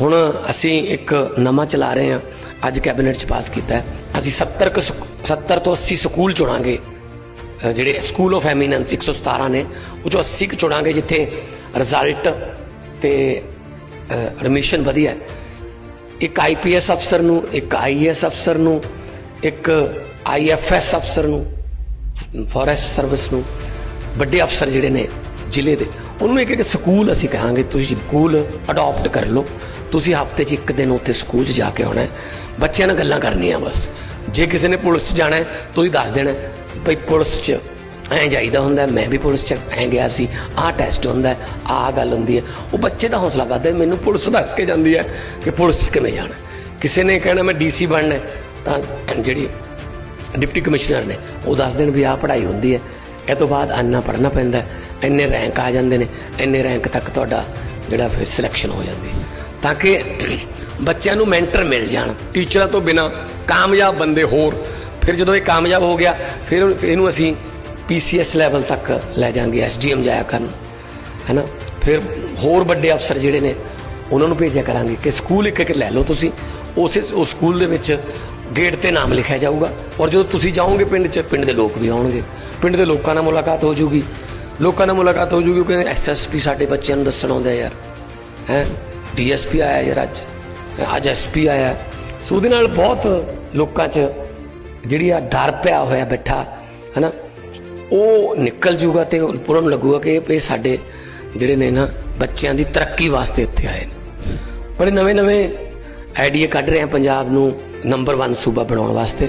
ਹੁਣ ਅਸੀਂ ਇੱਕ ਨਵਾਂ ਚਲਾ ਰਹੇ ਹਾਂ। ਅੱਜ ਕੈਬਨਿਟ ਚ ਪਾਸ ਕੀਤਾ ਹੈ। ਅਸੀਂ 70 ਕੁ ਸਕੂ- 70 ਤੋਂ 80 ਸਕੂਲ ਚੁਣਾਂਗੇ। ਜਿਹੜੇ ਸਕੂਲ ਆਫ ਐਮੀਨੈਂਸ 117 ਨੇ, ਉਹ ਚੋਂ 80 ਕੁ ਚੁਣਾਂਗੇ ਜਿੱਥੇ ਰਿਜ਼ਲਟ ਤੇ ਐਡਮਿਸ਼ਨ ਵਧੀਆ ਹੈ। ਇੱਕ ਆਈਪੀਐਸ ਅਫਸਰ ਨੂੰ, ਇੱਕ ਆਈਏਐਸ ਅਫਸਰ ਨੂੰ, ਇੱਕ ਆਈਐਫਐਸ ਅਫਸਰ ਨੂੰ ਫੋਰੈਸਟ ਸਰਵਿਸ ਨੂੰ, ਵੱਡੇ ਅਫਸਰ ਜਿਹੜੇ ਨੇ ਜ਼ਿਲ੍ਹੇ ਦੇ ਉਹਨੂੰ ਇੱਕ ਇੱਕ ਸਕੂਲ ਅਸੀਂ ਕਹਾਂਗੇ, ਤੁਸੀਂ ਸਕੂਲ ਅਡਾਪਟ ਕਰ ਲਓ। ਤੁਸੀਂ ਹਫ਼ਤੇ 'ਚ ਇੱਕ ਦਿਨ ਉੱਥੇ ਸਕੂਲ 'ਚ ਜਾ ਕੇ ਆਉਣਾ ਬੱਚਿਆਂ ਨਾਲ ਗੱਲਾਂ ਕਰਨੀਆਂ ਬਸ। ਜੇ ਕਿਸੇ ਨੇ ਪੁਲਿਸ 'ਚ ਜਾਣਾ ਤੁਸੀਂ ਦੱਸ ਦੇਣਾ ਭਈ ਪੁਲਿਸ 'ਚ ਐਂ ਜਾਈਦਾ ਹੁੰਦਾ ਮੈਂ ਵੀ ਪੁਲਿਸ 'ਚ ਐਂ ਗਿਆ ਸੀ, ਆਹ ਟੈਸਟ ਹੁੰਦਾ ਆਹ ਗੱਲ ਹੁੰਦੀ ਹੈ। ਉਹ ਬੱਚੇ ਦਾ ਹੌਸਲਾ ਵੱਧਦਾ ਮੈਨੂੰ ਪੁਲਿਸ ਦੱਸ ਕੇ ਜਾਂਦੀ ਹੈ ਕਿ ਪੁਲਿਸ 'ਚ ਕਿਵੇਂ ਜਾਣਾ ਕਿਸੇ ਨੇ ਕਹਿਣਾ ਮੈਂ ਡੀਸੀ ਬਣਨਾ ਤਾਂ ਜਿਹੜੀ ਡਿਪਟੀ ਕਮਿਸ਼ਨਰ ਨੇ ਉਹ ਦੱਸ ਦੇਣ ਵੀ ਆਹ ਪੜ੍ਹਾਈ ਹੁੰਦੀ ਹੈ। ਇਹ ਤੋਂ ਬਾਅਦ ਅੰਨਾ ਪੜ੍ਹਨਾ ਪੈਂਦਾ ਇੰਨੇ ਰੈਂਕ ਆ ਜਾਂਦੇ ਨੇ, ਇੰਨੇ ਰੈਂਕ ਤੱਕ ਤੁਹਾਡਾ ਜਿਹੜਾ ਫਿਰ ਸਿਲੈਕਸ਼ਨ ਹੋ ਜਾਂਦੀ ਤਾਂ ਕਿ ਬੱਚਿਆਂ ਨੂੰ ਮੈਂਟਰ ਮਿਲ ਜਾਣ ਟੀਚਰਾਂ ਤੋਂ ਬਿਨਾ ਕਾਮਯਾਬ ਬੰਦੇ ਹੋਰ। ਫਿਰ ਜਦੋਂ ਇਹ ਕਾਮਯਾਬ ਹੋ ਗਿਆ, ਫਿਰ ਇਹਨੂੰ ਅਸੀਂ ਪੀਸੀਐਸ ਲੈਵਲ ਤੱਕ ਲੈ ਜਾਾਂਗੇ ਐਸਡੀਐਮ ਜਾਇਆ ਕਰਨ। ਹੈਨਾ? ਫਿਰ ਹੋਰ ਵੱਡੇ ਅਫਸਰ ਜਿਹੜੇ ਨੇ, ਉਹਨਾਂ ਨੂੰ ਭੇਜਿਆ ਕਰਾਂਗੇ ਕਿ ਸਕੂਲ ਇੱਕ ਇੱਕ ਲੈ ਲਓ ਤੁਸੀਂ। ਉਸੇ ਉਸ ਸਕੂਲ ਦੇ ਵਿੱਚ ਗੇਟ ਤੇ ਨਾਮ ਲਿਖਿਆ ਜਾਊਗਾ। ਔਰ ਜਦੋਂ ਤੁਸੀਂ ਜਾਓਗੇ ਪਿੰਡ 'ਚ, ਪਿੰਡ ਦੇ ਲੋਕ ਵੀ ਆਉਣਗੇ। ਪਿੰਡ ਦੇ ਲੋਕਾਂ ਨਾਲ ਮੁਲਾਕਾਤ ਹੋ ਜੂਗੀ। ਲੋਕਾਂ ਨਾਲ ਮੁਲਾਕਾਤ ਹੋ ਜੂਗੀ ਕਿ ਐਸਐਸਪੀ ਸਾਡੇ ਬੱਚਿਆਂ ਨੂੰ ਦੱਸਣ ਆਉਂਦਾ ਯਾਰ। ਹੈ? ਡੀਐਸਪੀ ਆਇਆ ਯਾਰ ਅੱਜ। ਅੱਜ ਐਸਪੀ ਆਇਆ। ਸੋ ਉਹਦੇ ਨਾਲ ਬਹੁਤ ਲੋਕਾਂ 'ਚ ਜਿਹੜੀ ਆ ਡਰ ਪਿਆ ਹੋਇਆ ਬੈਠਾ, ਹਨਾ? ਉਹ ਨਿਕਲ ਜੂਗਾ ਤੇ ਉਹਨਾਂ ਨੂੰ ਲੱਗੂਗਾ ਕਿ ਇਹ ਸਾਡੇ ਜਿਹੜੇ ਨੇ ਨਾ ਬੱਚਿਆਂ ਦੀ ਤਰੱਕੀ ਵਾਸਤੇ ਇੱਥੇ ਆਏ ਨੇ। ਬੜੇ ਨਵੇਂ ਨਵੇਂ ਆਈਡੀਆ ਕੱਢ ਰਹੇ ਆ ਪੰਜਾਬ ਨੂੰ। ਨੰਬਰ 1 ਸੂਬਾ ਬਣਾਉਣ ਵਾਸਤੇ।